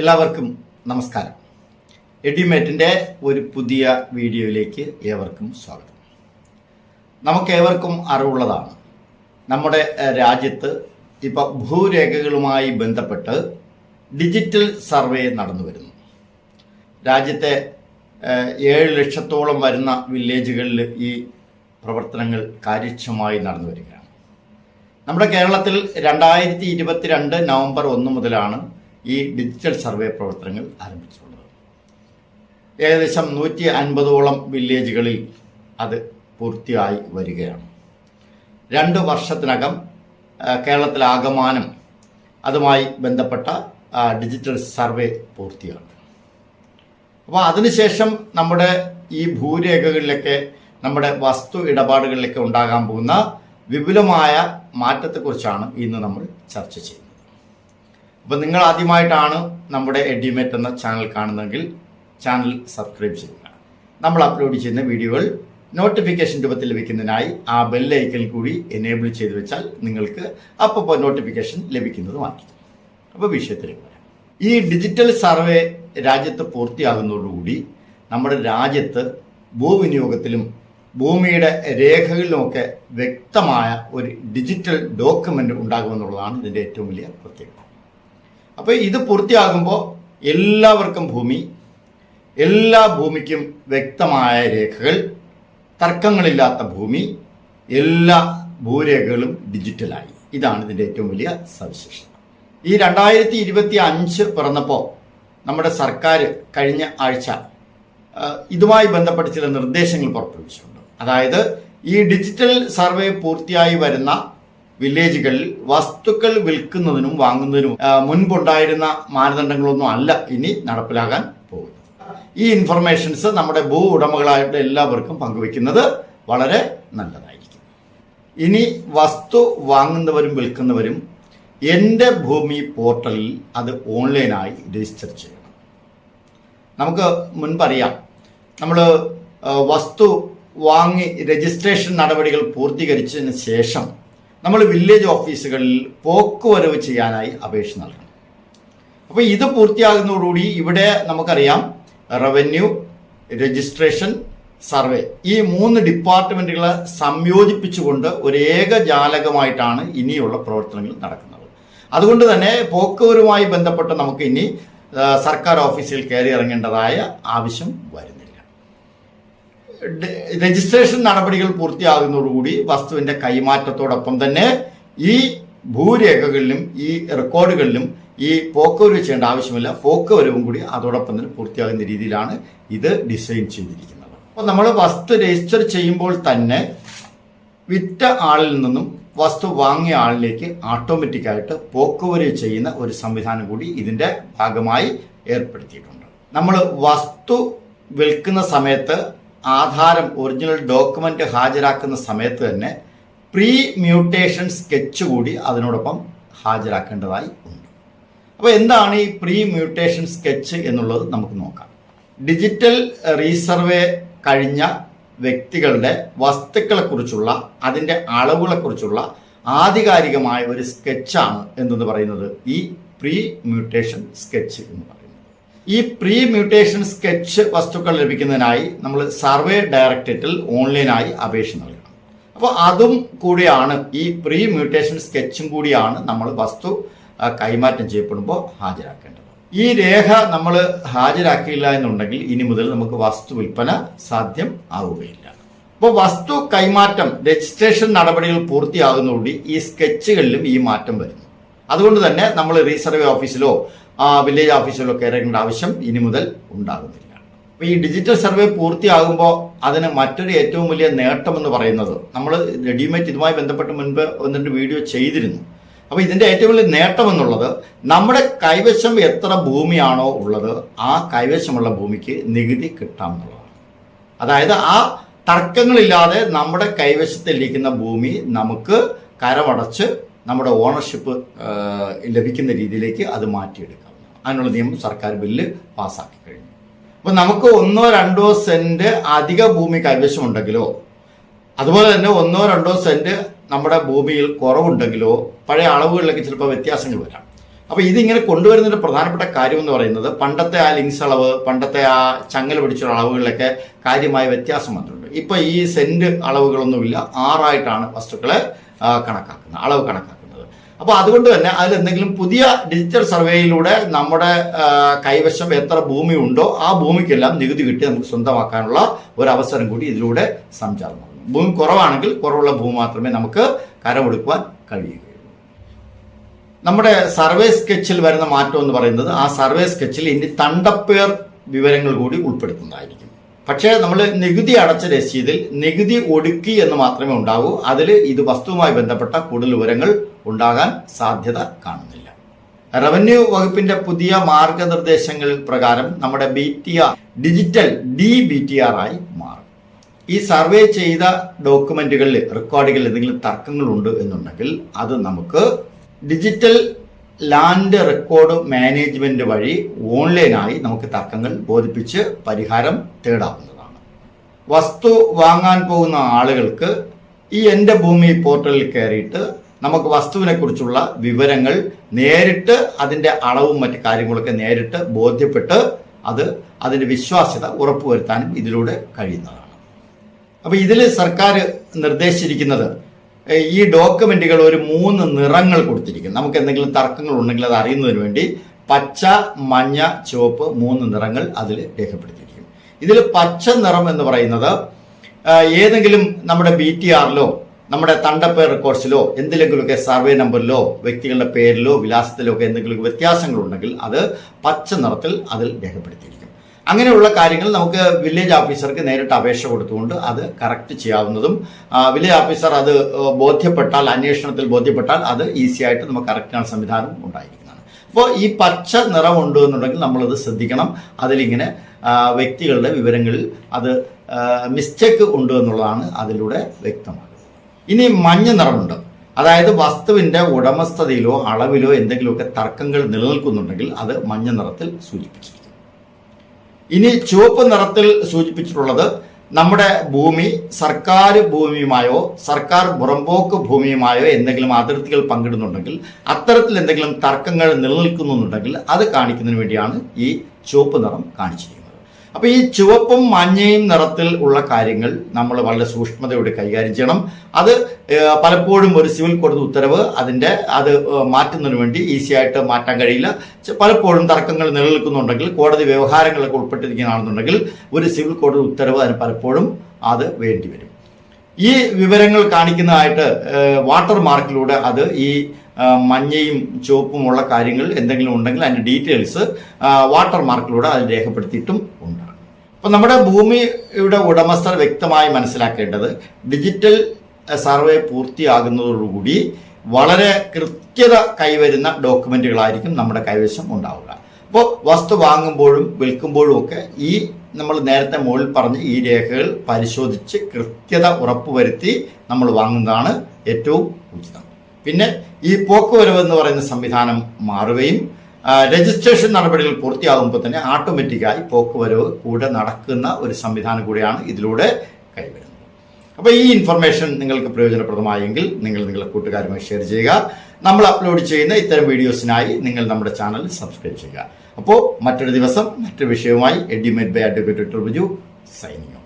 എല്ലാവർക്കും നമസ്കാരം. എഡ്യൂമേറ്റിന്റെ ഒരു പുതിയ വീഡിയോയിലേക്ക് ഏവർക്കും സ്വാഗതം. നമുക്കേവർക്കും അറിവുള്ളതാണ്. നമ്മുടെ രാജ്യത്ത് ഇപ്പോൾ ഭൂരേഖകളുമായി ബന്ധപ്പെട്ട് ഡിജിറ്റൽ സർവേ നടന്നു വരുന്നു. രാജ്യത്തെ ഏഴ് ലക്ഷത്തോളം വരുന്ന വില്ലേജുകളിൽ ഈ പ്രവർത്തനങ്ങൾ കാര്യക്ഷമമായി നടന്നു വരികയാണ്. നമ്മുടെ കേരളത്തിൽ രണ്ടായിരത്തി ഇരുപത്തിരണ്ട് നവംബർ ഒന്ന് മുതലാണ് ഈ ഡിജിറ്റൽ സർവേ പ്രവർത്തനങ്ങൾ ആരംഭിച്ചിട്ടുള്ളത്. ഏകദേശം നൂറ്റി അൻപതോളം വില്ലേജുകളിൽ അത് പൂർത്തിയായി വരികയാണ്. രണ്ട് വർഷത്തിനകം കേരളത്തിലാകമാനം അതുമായി ബന്ധപ്പെട്ട ഡിജിറ്റൽ സർവേ പൂർത്തിയാണ് അപ്പോൾ അതിനുശേഷം നമ്മുടെ ഈ ഭൂരേഖകളിലൊക്കെ നമ്മുടെ വസ്തു ഇടപാടുകളിലൊക്കെ ഉണ്ടാകാൻ പോകുന്ന വിപുലമായ മാറ്റത്തെക്കുറിച്ചാണ് ഇന്ന് നമ്മൾ ചർച്ച ചെയ്യുന്നത്. അപ്പോൾ നിങ്ങൾ ആദ്യമായിട്ടാണ് നമ്മുടെ എഡ്യൂമേറ്റ് എന്ന ചാനൽ കാണുന്നതെങ്കിൽ ചാനൽ സബ്സ്ക്രൈബ് ചെയ്യുക. നമ്മൾ അപ്ലോഡ് ചെയ്യുന്ന വീഡിയോകൾ നോട്ടിഫിക്കേഷൻ രൂപത്തിൽ ലഭിക്കുന്നതിനായി ആ ബെല്ലൈക്കൽ കൂടി എനേബിൾ ചെയ്തു വെച്ചാൽ നിങ്ങൾക്ക് അപ്പോൾ നോട്ടിഫിക്കേഷൻ ലഭിക്കുന്നതുമായിരിക്കും അപ്പോൾ വിഷയത്തിലേക്ക് വരാം. ഈ ഡിജിറ്റൽ സർവേ രാജ്യത്ത് പൂർത്തിയാകുന്നതോടുകൂടി നമ്മുടെ രാജ്യത്ത് ഭൂവിനിയോഗത്തിലും ഭൂമിയുടെ രേഖകളിലുമൊക്കെ വ്യക്തമായ ഒരു ഡിജിറ്റൽ ഡോക്യുമെന്റ് ഉണ്ടാകുമെന്നുള്ളതാണ് ഇതിന്റെ ഏറ്റവും വലിയ പ്രത്യേകത. അപ്പോൾ ഇത് പൂർത്തിയാകുമ്പോൾ എല്ലാവർക്കും ഭൂമി എല്ലാ ഭൂമിക്കും വ്യക്തമായ രേഖകൾ തർക്കങ്ങളില്ലാത്ത ഭൂമി എല്ലാ ഭൂരേഖകളും ഡിജിറ്റലായി. ഇതാണ് ഇതിന്റെ ഏറ്റവും വലിയ സവിശേഷത. ഈ രണ്ടായിരത്തി ഇരുപത്തി അഞ്ച് പിറന്നപ്പോൾ നമ്മുടെ സർക്കാർ കഴിഞ്ഞ ആഴ്ച ഇതുമായി ബന്ധപ്പെട്ട് ചില നിർദ്ദേശങ്ങൾ പുറപ്പെടുവിച്ചിട്ടുണ്ട്. അതായത് ഈ ഡിജിറ്റൽ സർവേ പൂർത്തിയായി വരുന്ന വില്ലേജുകളിൽ വസ്തുക്കൾ വിൽക്കുന്നതിനും വാങ്ങുന്നതിനും മുൻപുണ്ടായിരുന്ന മാനദണ്ഡങ്ങളൊന്നും അല്ല ഇനി നടപ്പിലാകാൻ പോകുന്നത്. ഈ ഇൻഫർമേഷൻസ് നമ്മുടെ ഭൂ ഉടമകളായിട്ട് എല്ലാവർക്കും പങ്കുവെക്കുന്നത് വളരെ നല്ലതായിരിക്കും. ഇനി വസ്തു വാങ്ങുന്നവരും വിൽക്കുന്നവരും എന്റെ ഭൂമി പോർട്ടലിൽ അത് ഓൺലൈനായി രജിസ്റ്റർ ചെയ്യണം. നമുക്ക് മുൻപറിയാം നമ്മൾ വസ്തു വാങ്ങി രജിസ്ട്രേഷൻ നടപടികൾ പൂർത്തീകരിച്ചതിന് ശേഷം നമ്മൾ വില്ലേജ് ഓഫീസുകളിൽ പോക്കുവരവ് ചെയ്യാനായി അപേക്ഷ നൽകണം. അപ്പോൾ ഇത് പൂർത്തിയാകുന്നതോടുകൂടി ഇവിടെ നമുക്കറിയാം റവന്യൂ രജിസ്ട്രേഷൻ സർവേ ഈ മൂന്ന് ഡിപ്പാർട്ട്മെന്റുകളെ സംയോജിപ്പിച്ചുകൊണ്ട് ഒരു ഏകജാലകമായിട്ടാണ് ഇനിയുള്ള പ്രവർത്തനങ്ങൾ നടക്കുന്നത്. അതുകൊണ്ട് തന്നെ പോക്കുവരുമായി ബന്ധപ്പെട്ട് നമുക്ക് ഇനി സർക്കാർ ഓഫീസിൽ കയറി ഇറങ്ങേണ്ടതായ ആവശ്യം വരുന്നില്ല ഡ- രജിസ്ട്രേഷൻ നടപടികൾ പൂർത്തിയാകുന്നതോടുകൂടി വസ്തുവിന്റെ കൈമാറ്റത്തോടൊപ്പം തന്നെ ഈ ഭൂരേഖകളിലും ഈ റെക്കോർഡുകളിലും ഈ പോക്കുവരവ് ചെയ്യേണ്ട ആവശ്യമില്ല. പോക്കുവരവും കൂടി അതോടൊപ്പം തന്നെ പൂർത്തിയാകുന്ന രീതിയിലാണ് ഇത് ഡിസൈൻ ചെയ്തിരിക്കുന്നത്. അപ്പോൾ നമ്മൾ വസ്തു രജിസ്റ്റർ ചെയ്യുമ്പോൾ തന്നെ വിറ്റ ആളിൽ നിന്നും വസ്തു വാങ്ങിയ ആളിലേക്ക് ഓട്ടോമാറ്റിക്കായിട്ട് പോക്കുവരവ് ചെയ്യുന്ന ഒരു സംവിധാനം കൂടി ഇതിന്റെ ഭാഗമായി ഏർപ്പെടുത്തിയിട്ടുണ്ട്. നമ്മൾ വസ്തു വിൽക്കുന്ന സമയത്ത് ആധാരം ഒറിജിനൽ ഡോക്യുമെന്റ് ഹാജരാക്കുന്ന സമയത്ത് തന്നെ പ്രീ മ്യൂട്ടേഷൻ സ്കെച്ച് കൂടി അതിനോടൊപ്പം ഹാജരാക്കേണ്ടതായി ഉണ്ട്. അപ്പോൾ എന്താണ് ഈ പ്രീ മ്യൂട്ടേഷൻ സ്കെച്ച് എന്നുള്ളത് നമുക്ക് നോക്കാം. ഡിജിറ്റൽ റീസർവേ കഴിഞ്ഞ വ്യക്തികളുടെ വസ്തുക്കളെക്കുറിച്ചുള്ള അതിന്റെ അളവുകളെക്കുറിച്ചുള്ള ആധികാരികമായ ഒരു സ്കെച്ചാണ് എന്തെന്ന് പറയുന്നത്? ഈ പ്രീ മ്യൂട്ടേഷൻ സ്കെച്ച് എന്ന് പറയുന്നത്. ഈ പ്രീ മ്യൂട്ടേഷൻ സ്കെച്ച് വസ്തുക്കൾ ലഭിക്കുന്നതിനായി നമ്മൾ സർവേ ഡയറക്ടറേറ്റിൽ ഓൺലൈനായി അപേക്ഷ നൽകണം. അപ്പോൾ അതും കൂടിയാണ് ഈ പ്രീ മ്യൂട്ടേഷൻ സ്കെച്ചും കൂടിയാണ് നമ്മൾ വസ്തു കൈമാറ്റം ചെയ്യപ്പെടുമ്പോൾ ഹാജരാക്കേണ്ടത്. ഈ രേഖ നമ്മൾ ഹാജരാക്കിയില്ല എന്നുണ്ടെങ്കിൽ ഇനി മുതൽ നമുക്ക് വസ്തു വിൽപ്പന സാധ്യം ആവുകയില്ല. അപ്പോൾ വസ്തു കൈമാറ്റം രജിസ്ട്രേഷൻ നടപടികൾ പൂർത്തിയാകുന്നതോടെ ഈ സ്കെച്ചുകളിലും ഈ മാറ്റം വരുന്നു. അതുകൊണ്ട് തന്നെ നമ്മൾ റീസർവേ ഓഫീസിലോ വില്ലേജ് ഓഫീസിലോ ഇറങ്ങേണ്ട ആവശ്യം ഇനി മുതൽ ഉണ്ടാകുന്നില്ല. ഈ ഡിജിറ്റൽ സർവേ പൂർത്തിയാകുമ്പോൾ അതിന് മറ്റൊരു ഏറ്റവും വലിയ നേട്ടം എന്ന് പറയുന്നത് നമ്മൾ റെഡിമേഡ് ഇതുമായി ബന്ധപ്പെട്ട് മുൻപ് ഒന്ന് രണ്ട് വീഡിയോ ചെയ്തിരുന്നു. അപ്പോൾ ഇതിന്റെ ഏറ്റവും വലിയ നേട്ടം എന്നുള്ളത് നമ്മുടെ കൈവശം എത്ര ഭൂമിയാണോ ഉള്ളത് ആ കൈവശമുള്ള ഭൂമിക്ക് നികുതി കിട്ടാമെന്നുള്ളതാണ് അതായത് ആ തർക്കങ്ങളില്ലാതെ നമ്മുടെ കൈവശത്തിരിക്കുന്ന ഭൂമി നമുക്ക് കരമടച്ച് നമ്മുടെ ഓണർഷിപ്പ് ലഭിക്കുന്ന രീതിയിലേക്ക് അത് മാറ്റിയെടുക്കാം. അതിനുള്ള നിയമം സർക്കാർ ബില്ല് പാസ്സാക്കി കഴിഞ്ഞു. അപ്പോൾ നമുക്ക് ഒന്നോ രണ്ടോ സെന്റ് അധിക ഭൂമി കൈവശമുണ്ടെങ്കിലോ അതുപോലെ തന്നെ ഒന്നോ രണ്ടോ സെന്റ് നമ്മുടെ ഭൂമിയിൽ കുറവുണ്ടെങ്കിലോ പഴയ അളവുകളിലൊക്കെ ചിലപ്പോൾ വ്യത്യാസങ്ങൾ വരാം. അപ്പോൾ ഇതിങ്ങനെ കൊണ്ടുവരുന്നൊരു പ്രധാനപ്പെട്ട കാര്യം എന്ന് പറയുന്നത് പണ്ടത്തെ ആ ലിങ്സ് അളവ് പണ്ടത്തെ ആ ചങ്ങൽ പിടിച്ചുള്ള അളവുകളിലൊക്കെ കാര്യമായ വ്യത്യാസം വന്നിട്ടുണ്ട്. ഇപ്പോൾ ഈ സെന്റ് അളവുകളൊന്നുമില്ല ആറായിട്ടാണ് വസ്തുക്കളെ കണക്കാക്കുന്നത് അളവ് കണക്കാക്കുന്നത്. അപ്പോൾ അതുകൊണ്ട് തന്നെ അതിൽ എന്തെങ്കിലും പുതിയ ഡിജിറ്റൽ സർവേയിലൂടെ നമ്മുടെ കൈവശം എത്ര ഭൂമി ഉണ്ടോ ആ ഭൂമിക്കെല്ലാം നികുതി കിട്ടി നമുക്ക് സ്വന്തമാക്കാനുള്ള ഒരു അവസരം കൂടി ഇതിലൂടെ സംചാരം ഭൂമി കുറവാണെങ്കിൽ കുറവുള്ള ഭൂമി മാത്രമേ നമുക്ക് കരമെടുക്കുവാൻ കഴിയുകയുള്ളൂ. നമ്മുടെ സർവേ സ്കെച്ചിൽ വരുന്ന മാറ്റം എന്ന് പറയുന്നത് ആ സർവേ സ്കെച്ചിൽ ഇനി തണ്ടപ്പേർ വിവരങ്ങൾ കൂടി ഉൾപ്പെടുത്തുന്നതായിരിക്കും. പക്ഷേ നമ്മൾ നികുതി അടച്ച രസീതിൽ നികുതി ഒടുക്കി എന്ന് മാത്രമേ ഉണ്ടാകൂ അതിൽ ഇത് വസ്തുവുമായി ബന്ധപ്പെട്ട കൂടുതൽ വിവരങ്ങൾ ഉണ്ടാകാൻ സാധ്യത കാണുന്നില്ല. റവന്യൂ വകുപ്പിന്റെ പുതിയ മാർഗനിർദ്ദേശങ്ങൾ പ്രകാരം നമ്മുടെ B T R digital D B T R ആയി മാറും. ഈ സർവേ ചെയ്ത ഡോക്യുമെന്റുകളിൽ റെക്കോർഡുകളിൽ എന്തെങ്കിലും തർക്കങ്ങളുണ്ട് എന്നുണ്ടെങ്കിൽ അത് നമുക്ക് ഡിജിറ്റൽ ലാൻഡ് റെക്കോർഡ് മാനേജ്മെന്റ് വഴി ഓൺലൈനായി നമുക്ക് തർക്കങ്ങൾ ബോധിപ്പിച്ച് പരിഹാരം തേടാവുന്നതാണ്. വസ്തു വാങ്ങാൻ പോകുന്ന ആളുകൾക്ക് ഈ എന്റെ ഭൂമി പോർട്ടലിൽ കയറിയിട്ട് നമുക്ക് വസ്തുവിനെ കുറിച്ചുള്ള വിവരങ്ങൾ നേരിട്ട് അതിന്റെ അളവും മറ്റു കാര്യങ്ങളൊക്കെ നേരിട്ട് ബോധ്യപ്പെട്ട് അത് അതിന്റെ വിശ്വാസ്യത ഉറപ്പുവരുത്താനും ഇതിലൂടെ കഴിയുന്നതാണ്. അപ്പോൾ ഇതിൽ സർക്കാർ നിർദ്ദേശിച്ചിരിക്കുന്നത് ഈ ഡോക്യുമെന്റുകൾ ഒരു മൂന്ന് നിറങ്ങൾ കൊടുത്തിരിക്കും നമുക്ക് എന്തെങ്കിലും തർക്കങ്ങൾ ഉണ്ടെങ്കിൽ അത് അറിയുന്നതിന് വേണ്ടി പച്ച മഞ്ഞ ചുവപ്പ് മൂന്ന് നിറങ്ങൾ അതിൽ രേഖപ്പെടുത്തിയിരിക്കും ഇതിൽ പച്ച നിറം എന്ന് പറയുന്നത് ഏതെങ്കിലും നമ്മുടെ ബി ടി ആറിലോ നമ്മുടെ തണ്ടപ്പേർ റെക്കോർഡ്സിലോ എന്തിലെങ്കിലുമൊക്കെ സർവേ നമ്പറിലോ വ്യക്തികളുടെ പേരിലോ വിലാസത്തിലോ ഒക്കെ എന്തെങ്കിലും വ്യത്യാസങ്ങൾ ഉണ്ടെങ്കിൽ അത് പച്ച നിറത്തിൽ അതിൽ രേഖപ്പെടുത്തിയിരിക്കും അങ്ങനെയുള്ള കാര്യങ്ങൾ നമുക്ക് വില്ലേജ് ഓഫീസർക്ക് നേരിട്ട് അപേക്ഷ കൊടുത്തുകൊണ്ട് അത് കറക്റ്റ് ചെയ്യാവുന്നതും വില്ലേജ് ഓഫീസർ അത് ബോധ്യപ്പെട്ടാൽ അന്വേഷണത്തിൽ ബോധ്യപ്പെട്ടാൽ അത് ഈസി ആയിട്ട് നമുക്ക് കറക്റ്റ് ചെയ്യാൻ സംവിധാനം ഉണ്ടായിരിക്കുന്നതാണ്. അപ്പോൾ ഈ പച്ച നിറമുണ്ട് എന്നുണ്ടെങ്കിൽ നമ്മളത് ശ്രദ്ധിക്കണം. അതിലിങ്ങനെ വ്യക്തികളുടെ വിവരങ്ങളിൽ അത് മിസ്റ്റേക്ക് ഉണ്ട് എന്നുള്ളതാണ് അതിലൂടെ വ്യക്തമാകുന്നത്. ഇനി മഞ്ഞ നിറമുണ്ട്. അതായത് വസ്തുവിന്റെ ഉടമസ്ഥതയിലോ അളവിലോ എന്തെങ്കിലുമൊക്കെ തർക്കങ്ങൾ നിലനിൽക്കുന്നുണ്ടെങ്കിൽ അത് മഞ്ഞ നിറത്തിൽ സൂചിപ്പിച്ചിരിക്കും ഇനി ചുവപ്പ് നിറത്തിൽ സൂചിപ്പിച്ചിട്ടുള്ളത് നമ്മുടെ ഭൂമി സർക്കാർ ഭൂമിയുമായോ സർക്കാർ പുറമ്പോക്ക് ഭൂമിയുമായോ എന്തെങ്കിലും അതിർത്തികൾ പങ്കിടുന്നുണ്ടെങ്കിൽ അത്തരത്തിൽ എന്തെങ്കിലും തർക്കങ്ങൾ നിലനിൽക്കുന്നുണ്ടെങ്കിൽ അത് കാണിക്കുന്നതിന് വേണ്ടിയാണ് ഈ ചുവപ്പ് നിറം കാണിച്ചിരിക്കുന്നത്. അപ്പൊ ഈ ചുവപ്പും മഞ്ഞയും നിറത്തിൽ ഉള്ള കാര്യങ്ങൾ നമ്മൾ വളരെ സൂക്ഷ്മതയോടെ കൈകാര്യം ചെയ്യണം. അത് പലപ്പോഴും ഒരു സിവിൽ കോടതി ഉത്തരവ് അതിന്റെ അത് മാറ്റുന്നതിന് വേണ്ടി ഈസി ആയിട്ട് മാറ്റാൻ കഴിയില്ല. പലപ്പോഴും തർക്കങ്ങൾ നിലനിൽക്കുന്നുണ്ടെങ്കിൽ കോടതി വ്യവഹാരങ്ങളൊക്കെ ഉൾപ്പെട്ടിരിക്കുകയാണെന്നുണ്ടെങ്കിൽ ഒരു സിവിൽ കോടതി ഉത്തരവ് അതിന് പലപ്പോഴും അത് വേണ്ടിവരും ഈ വിവരങ്ങൾ കാണിക്കുന്നതായിട്ട് വാട്ടർ മാർക്കിലൂടെ അത് ഈ മഞ്ഞയും ചുവപ്പുമുള്ള കാര്യങ്ങൾ എന്തെങ്കിലും ഉണ്ടെങ്കിൽ അതിന്റെ ഡീറ്റെയിൽസ് വാട്ടർ മാർക്കിലൂടെ അത് രേഖപ്പെടുത്തിയിട്ടും ഉണ്ടാകും അപ്പൊ നമ്മുടെ ഭൂമിയുടെ ഉടമസ്ഥർ വ്യക്തമായി മനസ്സിലാക്കേണ്ടത് ഡിജിറ്റൽ സർവേ പൂർത്തിയാകുന്നതോടുകൂടി വളരെ കൃത്യത കൈവരുന്ന ഡോക്യുമെന്റുകളായിരിക്കും നമ്മുടെ കൈവശം ഉണ്ടാവുക. അപ്പോൾ വസ്തു വാങ്ങുമ്പോഴും വിൽക്കുമ്പോഴും ഒക്കെ ഈ നമ്മൾ നേരത്തെ മുകളിൽ പറഞ്ഞ ഈ രേഖകൾ പരിശോധിച്ച് കൃത്യത ഉറപ്പുവരുത്തി നമ്മൾ വാങ്ങുന്നതാണ് ഏറ്റവും ഉചിതം. പിന്നെ ഈ പോക്കുവരവ് എന്ന് പറയുന്ന സംവിധാനം മാറുകയും രജിസ്ട്രേഷൻ നടപടികൾ പൂർത്തിയാകുമ്പോൾ തന്നെ ഓട്ടോമാറ്റിക്കായി പോക്കുവരവ് കൂടെ നടക്കുന്ന ഒരു സംവിധാനം കൂടിയാണ് ഇതിലൂടെ കൈവരുന്നത് അപ്പോൾ ഈ ഇൻഫർമേഷൻ നിങ്ങൾക്ക് പ്രയോജനപ്രദമായെങ്കിൽ നിങ്ങൾ നിങ്ങളുടെ കൂട്ടുകാരുമായി ഷെയർ ചെയ്യുക. നമ്മൾ അപ്ലോഡ് ചെയ്യുന്ന ഇത്തരം വീഡിയോസിനായി നിങ്ങൾ നമ്മുടെ ചാനൽ സബ്സ്ക്രൈബ് ചെയ്യുക. അപ്പോൾ മറ്റൊരു ദിവസം മറ്റൊരു വിഷയവുമായി Edumate by advocate Biju signing